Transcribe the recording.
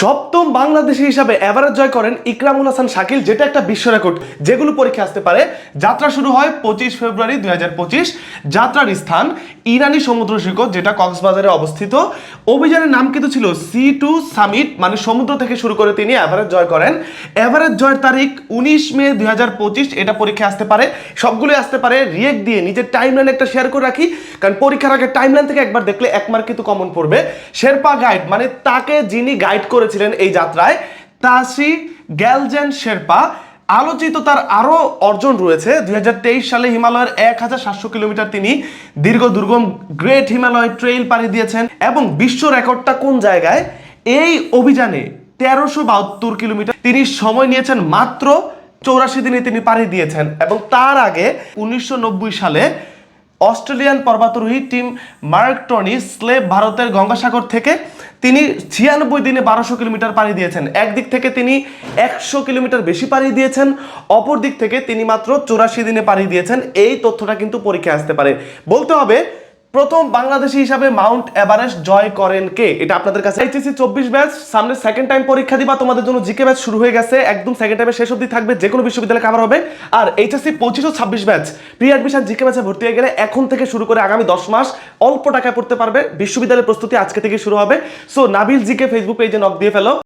সপ্তম বাংলাদেশি হিসাবে এভারেজ জয় করেন ইকরামুল হাসান শাকিল, যেটা একটা বিশ্ব রেকর্ড। যেগুলো পরীক্ষা আসতে পারে। যাত্রা শুরু হয় পঁচিশ ফেব্রুয়ারি দুই যাত্রার স্থান ইরানি সমুদ্র সৈকত, যেটা কক্সবাজারে অবস্থিত। অভিযানের নাম কিন্তু ছিল সি টু সামিট মানে সমুদ্র থেকে শুরু করে তিনি এভারেজ জয় করেন। এভারেজ জয়ের তারিখ উনিশ মে দুই হাজার পঁচিশ, এটা পরীক্ষা আসতে পারে। সবগুলোই আসতে পারে। রিয়েক্ট দিয়ে নিজের টাইমলাইন একটা শেয়ার করে রাখি, কারণ পরীক্ষার আগে টাইমলাইন থেকে একবার দেখলে এক মার্ক কিন্তু কমন পড়বে। শেরপা গাইড মানে তাকে যিনি গাইড করেছিলেন এই যাত্রায়, তাসি গ্যালজেন শেরপা, আলোচিত তার আরও অর্জন রয়েছে। দুই সালে হিমালয়ের এক হাজার সাতশো কিলোমিটার তিনি দীর্ঘ দুর্গম গ্রেট হিমালয় ট্রেইল পাড়ি দিয়েছেন এবং বিশ্ব রেকর্ডটা কোন জায়গায়? এই অভিযানে তেরোশো বাহাত্তর কিলোমিটার তিনি সময় নিয়েছেন মাত্র চৌরাশি দিনে তিনি পাড়ি দিয়েছেন এবং তার আগে উনিশশো নব্বই সালে অস্ট্রেলিয়ান পর্বতারোহী টিম মার্ক টনি স্লেব ভারতের গঙ্গাসাগর থেকে তিনি ছিয়ানব্বই দিনে বারোশো কিলোমিটার পাড়ি দিয়েছেন। একদিক থেকে তিনি একশো কিলোমিটার বেশি পাড়ি দিয়েছেন, অপর দিক থেকে তিনি মাত্র চৌরাশি দিনে পাড়ি দিয়েছেন। এই তথ্যটা কিন্তু পরীক্ষায় আসতে পারে। বলতে হবে প্রথম বাংলাদেশি হিসাবে মাউন্ট এভারেস্ট জয় করেন কে? এটা আপনাদের কাছে এইচএসসি চব্বিশ ব্যাচ, সামনে সেকেন্ড টাইম পরীক্ষা দিবা, তোমাদের জন্য জিকে ব্যাচ শুরু হয়ে গেছে, একদম সেকেন্ড টাইমে শেষ অবধি থাকবে যে কোনো বিশ্ববিদ্যালয়ে কাভার হবে। আর এইচএসসি পঁচিশ ও ছাব্বিশ ব্যাচ প্রি অ্যাডমিশন জিকে ব্যাচে ভর্তি হয়ে গেলে এখন থেকে শুরু করে আগামী দশ মাস অল্প টাকায় পড়তে পারবে, বিশ্ববিদ্যালয়ের প্রস্তুতি আজকে থেকে শুরু হবে। সো নাবিল জিকে ফেসবুক পেজে নক দিয়ে ফেলো।